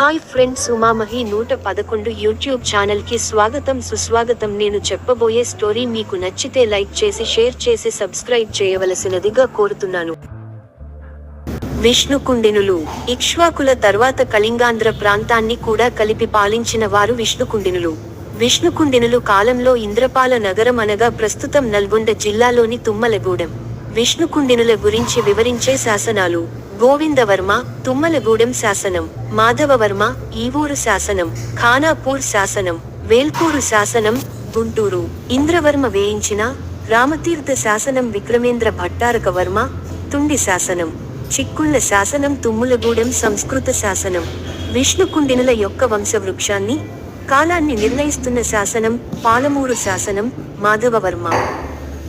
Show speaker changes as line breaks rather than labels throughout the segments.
Hi friends ఉమామహి నూట పదకొండు YouTube ఛానల్కి స్వాగతం సుస్వాగతం. నేను చెప్పబోయే స్టోరీ మీకు నచ్చితే లైక్ చేసి షేర్ చేసి సబ్స్క్రైబ్ చేయవలసినదిగా కోరుతున్నాను. విష్ణుకుండినులు. ఇక్ష్వాకుల తర్వాత కళింగాంధ్ర ప్రాంతాన్ని కూడా కలిపి పాలించిన వారు విష్ణుకుండినులు. విష్ణుకుండినులు కాలంలో ఇంద్రపాల నగరం అనగా ప్రస్తుతం నల్గొండ జిల్లాలోని తుమ్మలగూడెం. విష్ణుకుండినుల గురించి వివరించే శాసనాలు. గోవిందవర్మ తుమ్మలగూడెం శాసనం మాధవవర్మ ఈవూరు శాసనం ఖానాపూర్ శాసనం వేల్పూరు శాసనం గుంటూరు. ఇంద్రవర్మ వేయించిన రామతీర్థ శాసనం విక్రమేంద్ర భట్టారక వర్మ తుండి శాసనం. చిక్కుళ్ళ శాసనం తుమ్ములగూడెం సంస్కృత శాసనం. విష్ణుకుండినుల యొక్క వంశవృక్షాన్ని కాలాన్ని నిర్ణయిస్తున్న శాసనం పాలమూరు శాసనం మాధవవర్మ.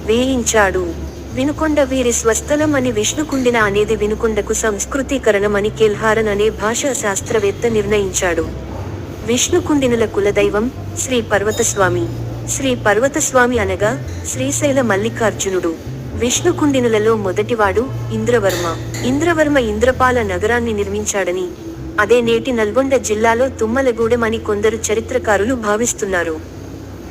వేయించాడు. వినుకొండ వీరి స్వస్థలం అని విష్ణుకుండిన అనేది వినుకొండకు సంస్కృతీకరణం అని కెల్హారన్ అనే భాషా శాస్త్రవేత్త నిర్ణయించాడు. విష్ణుకుండినుల కులదైవం శ్రీ పర్వతస్వామి. శ్రీ పర్వతస్వామి అనగా శ్రీశైల మల్లికార్జునుడు. విష్ణుకుండినులలో మొదటివాడు ఇంద్రవర్మ. ఇంద్రవర్మ ఇంద్రపాల నగరాన్ని నిర్మించాడని అదే నేటి నల్గొండ జిల్లాలో తుమ్మలగూడెం అని కొందరు చరిత్రకారులు భావిస్తున్నారు.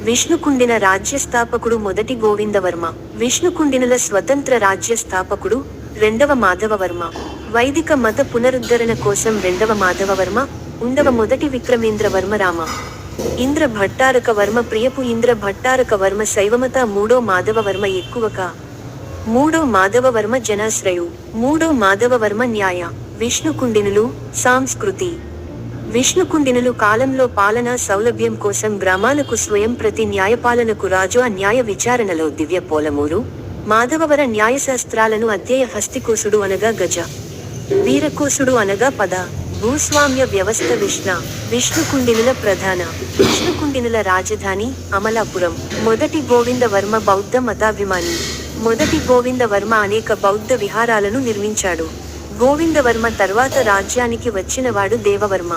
విష్ణుకుండిన రాజ్య స్థాపకుడు మొదటి గోవిందవర్మ. విష్ణుకుండినుల స్వతంత్ర రాజ్య స్థాపకుడు రెండవ మాధవవర్మ. వైదిక మత పునరుద్ధరణ కోసం రెండవ మాధవవర్మ ఉండవ మొదటి విక్రమేంద్రవర్మ రామ ఇంద్ర భట్టారక వర్మ ప్రియపు ఇంద్ర భట్టారక వర్మ శైవమత మూడో మాధవవర్మ ఎక్కువక. మూడో మాధవవర్మ జనాశ్రయు. మూడో మాధవవర్మ న్యాయ. విష్ణుకుండినులు సాంస్కృతి. విష్ణుకుండినులు కాలంలో పాలనా సౌలభ్యం కోసం గ్రామాలకు స్వయం ప్రతి న్యాయపాలనకు రాజు ఆ న్యాయ విచారణలో దివ్య పోలమూరు మాధవవర న్యాయశాస్త్రాలను అధ్యయ హస్తికోసుడు అనగా గజ వీరకోసుడు అనగా పద భూస్వామ్య వ్యవస్థ విష్ణ విష్ణుకుండినుల ప్రధాన విష్ణుకుండినుల రాజధాని అమలాపురం మొదటి గోవిందవర్మ బౌద్ధ మతాభిమాని మొదటి గోవిందవర్మ అనేక బౌద్ధ విహారాలను నిర్మించాడు. గోవిందవర్మ తర్వాత రాజ్యానికి వచ్చినవాడు దేవవర్మ.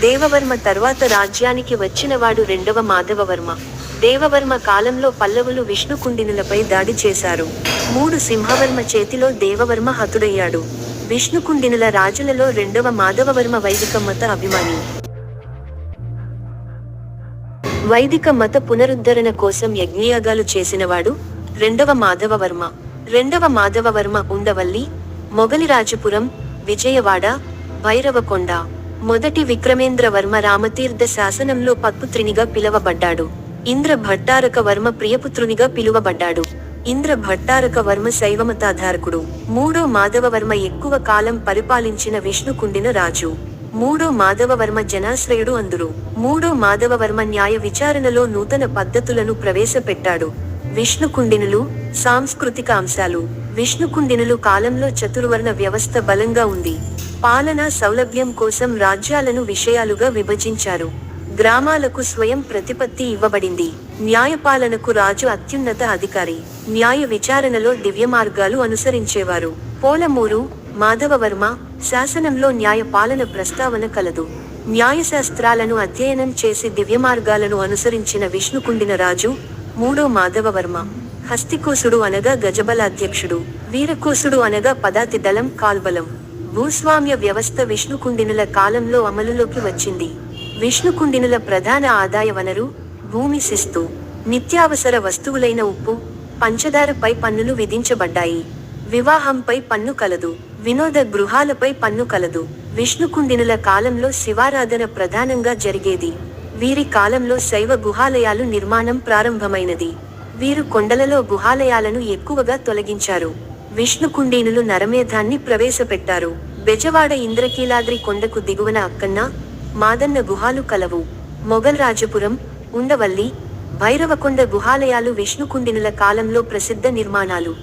దేవవర్మ తర్వాత రాజ్యానికి వచ్చినవాడు రెండవ మాధవవర్మ. దేవవర్మ కాలంలో పల్లవులు విష్ణుకుండినులపై దాడి చేశారు. మూడు సింహవర్మ చేతిలో దేవవర్మ హతుడయ్యాడు. విష్ణుకుండినుల రాజులలో రెండవ మాధవవర్మ వైదిక మత అభిమాని. వైదిక మత పునరుద్ధరణ కోసం యజ్ఞయాగాలు చేసినవాడు రెండవ మాధవవర్మ. రెండవ మాధవవర్మ ఉండవల్లి మొగలిరాజపురం విజయవాడ భైరవకొండ. మొదటి విక్రమేంద్రవర్మ రామతీర్థ శాసనంలో పత్పుత్రినిగా పిలువబడ్డాడు. ఇంద్ర భట్టారక వర్మ ప్రియపుత్రునిగా పిలువబడ్డాడు. ఇంద్ర భట్టారక వర్మ శైవమతాధారకుడు. మూడో మాధవవర్మ ఎక్కువ కాలం పరిపాలించిన విష్ణుకుండిన రాజు. మూడో మాధవవర్మ జనాశ్రయుడు అందురు. మూడో మాధవవర్మ న్యాయ విచారణలో నూతన పద్ధతులను ప్రవేశపెట్టాడు. విష్ణుకుండినులు సాంస్కృతిక అంశాలు. విష్ణుకుండినులు కాలంలో చతుర్వర్ణ వ్యవస్థ బలంగా ఉంది. పాలనా సౌలభ్యం కోసం రాజ్యాలను విషయాలుగా విభజించారు. గ్రామాలకు స్వయం ప్రతిపత్తి ఇవ్వబడింది. న్యాయపాలనకు రాజు అత్యున్నత అధికారి. న్యాయ విచారణలో దివ్య మార్గాలు అనుసరించేవారు. పోలమూరు మాధవవర్మ శాసనంలో న్యాయపాలన ప్రస్తావన కలదు. న్యాయశాస్త్రాలను అధ్యయనం చేసి దివ్య మార్గాలను అనుసరించిన విష్ణుకుండిన రాజు మూడో మాధవవర్మ. హస్తికోసుడు అనగా గజబలాధ్యక్షుడు వీరకోసుడు అనగా పదాతి దళం కాల్బలం. భూస్వామ్య వ్యవస్థ విష్ణుకుండినుల కాలంలో అమలులోకి వచ్చింది. విష్ణుకుండినుల ప్రధాన ఆదాయ వనరు భూమి శిస్తు. నిత్యావసర వస్తువులైన ఉప్పు పంచదారపై పన్నులు విధించబడ్డాయి. వివాహంపై పన్ను కలదు. వినోద గృహాలపై పన్ను కలదు. విష్ణుకుండినుల కాలంలో శివారాధన ప్రధానంగా జరిగేది. వీరి కాలంలో శైవ గుహాలయాలు నిర్మాణం ప్రారంభమైనది. వీరు కొండలలో గుహాలయాలను ఎక్కువగా తొలగించారు. విష్ణుకుండీనులు నరమేధాన్ని ప్రవేశపెట్టారు. బెజవాడ ఇంద్రకీలాద్రి కొండకు దిగువన అక్కన్న మాదన్న గుహాలు కలవు. మొఘల్ రాజపురం ఉండవల్లి భైరవకొండ గుహాలయాలు విష్ణుకుండినుల కాలంలో ప్రసిద్ధ నిర్మాణాలు.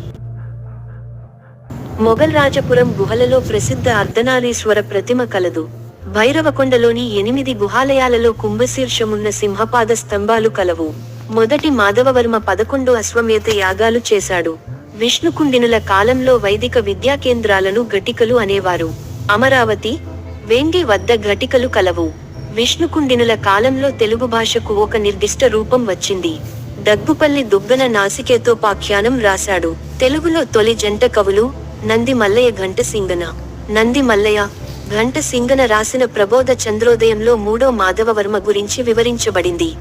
మొఘల్ రాజపురం గుహలలో ప్రసిద్ధ అర్ధనారీశ్వర ప్రతిమ కలదు. భైరవకొండలోని ఎనిమిది గుహాలయాలలో కుంభశీర్షమున్న సింహపాద స్తంభాలు కలవు. మొదటి మాధవవర్మ పదకొండు అశ్వమేధ యాగాలు చేశాడు. విష్ణుకుండినుల కాలంలో వైదిక విద్యా కేంద్రాలను ఘటికలు అనేవారు. అమరావతి వేంగి వద్ద ఘటికలు కలవు. విష్ణుకుండినుల కాలంలో తెలుగు భాషకు ఒక నిర్దిష్ట రూపం వచ్చింది. దగ్గుపల్లి దుగ్గన నాసికేతోపాఖ్యానం రాశాడు. తెలుగులో తొలి జంట కవులు నంది మల్లయ్య ఘంటసింగన నంది మల్లయ్య ఘంట సింగన రాసిన ప్రబోధ చంద్రోదయంలో మూడో మాధవవర్మ గురించి వివరించబడింది.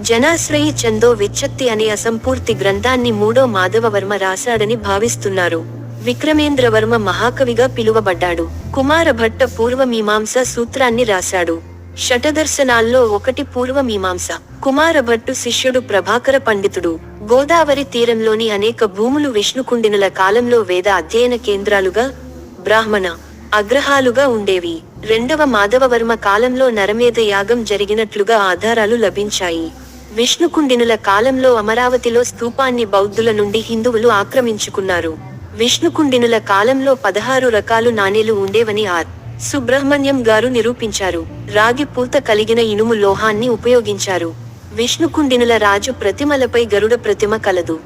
జనాశ్రయి చందో విచ్చత్తి అనే అసంపూర్తి గ్రంథాన్ని మూడో మాధవవర్మ రాశాడని భావిస్తున్నారు. విక్రమేంద్రవర్మ మహాకవిగా పిలువబడ్డాడు. కుమారభట్ట పూర్వమీమాంస సూత్రాన్ని రాశాడు. షటదర్శనాల్లో ఒకటి పూర్వమీమాంస. కుమారభట్టు శిష్యుడు ప్రభాకర పండితుడు. గోదావరి తీరంలోని అనేక భూములు విష్ణుకుండినుల కాలంలో వేద అధ్యయన కేంద్రాలుగా బ్రాహ్మణ అగ్రహాలుగా ఉండేవి. రెండవ మాధవవర్మ కాలంలో నరమేధ యాగం జరిగినట్లుగా ఆధారాలు లభించాయి. విష్ణుకుండినుల కాలంలో అమరావతిలో స్థూపాన్ని బౌద్ధుల నుండి హిందువులు ఆక్రమించుకున్నారు. విష్ణుకుండినుల కాలంలో పదహారు రకాలు నాణేలు ఉండేవని ఆర్. సుబ్రహ్మణ్యం గారు నిరూపించారు. రాగి పూత కలిగిన ఇనుము లోహాన్ని ఉపయోగించారు. విష్ణుకుండినుల రాజు ప్రతిమలపై గరుడ ప్రతిమ కలదు.